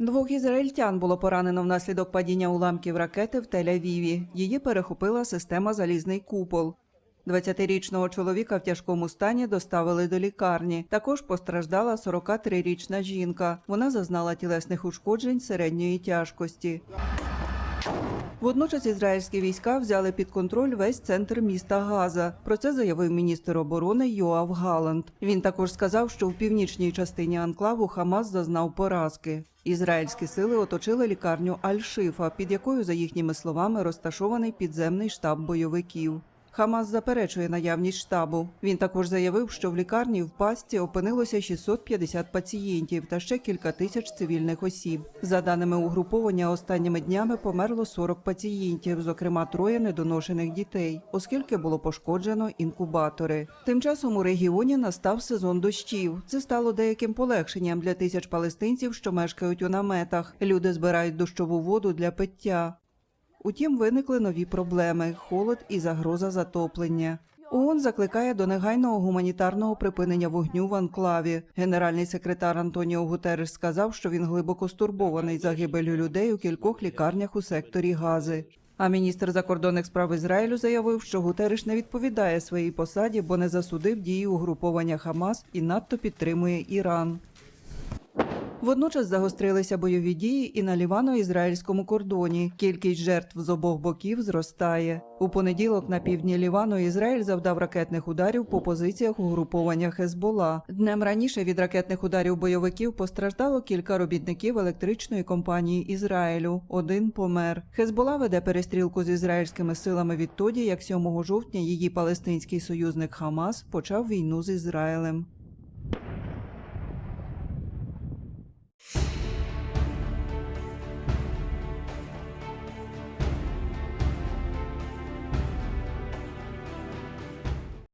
Двох ізраїльтян було поранено внаслідок падіння уламків ракети в Тель-Авіві. Її перехопила система залізний купол. 20-річного чоловіка в тяжкому стані доставили до лікарні. Також постраждала 43-річна жінка. Вона зазнала тілесних ушкоджень середньої тяжкості. Водночас ізраїльські війська взяли під контроль весь центр міста Газа. Про це заявив міністр оборони Йоав Галанд. Він також сказав, що в північній частині анклаву Хамас зазнав поразки. Ізраїльські сили оточили лікарню Аль-Шифа, під якою, за їхніми словами, розташований підземний штаб бойовиків. Хамас заперечує наявність штабу. Він також заявив, що в лікарні в пастці опинилося 650 пацієнтів та ще кілька тисяч цивільних осіб. За даними угруповання, останніми днями померло 40 пацієнтів, зокрема троє недоношених дітей, оскільки було пошкоджено інкубатори. Тим часом у регіоні настав сезон дощів. Це стало деяким полегшенням для тисяч палестинців, що мешкають у наметах. Люди збирають дощову воду для пиття. Утім, виникли нові проблеми: холод і загроза затоплення. ООН закликає до негайного гуманітарного припинення вогню в анклаві. Генеральний секретар Антоніо Гутеррес сказав, що він глибоко стурбований загибелью людей у кількох лікарнях у секторі Гази. А міністр закордонних справ Ізраїлю заявив, що Гутерреш не відповідає своїй посаді, бо не засудив дії угруповання Хамас і надто підтримує Іран. Водночас загострилися бойові дії і на лівано-ізраїльському кордоні. Кількість жертв з обох боків зростає. У понеділок на півдні Лівану Ізраїль завдав ракетних ударів по позиціях угруповання Хезбола. Днем раніше від ракетних ударів бойовиків постраждало кілька робітників електричної компанії Ізраїлю. Один помер. Хезбола веде перестрілку з ізраїльськими силами відтоді, як 7 жовтня її палестинський союзник Хамас почав війну з Ізраїлем.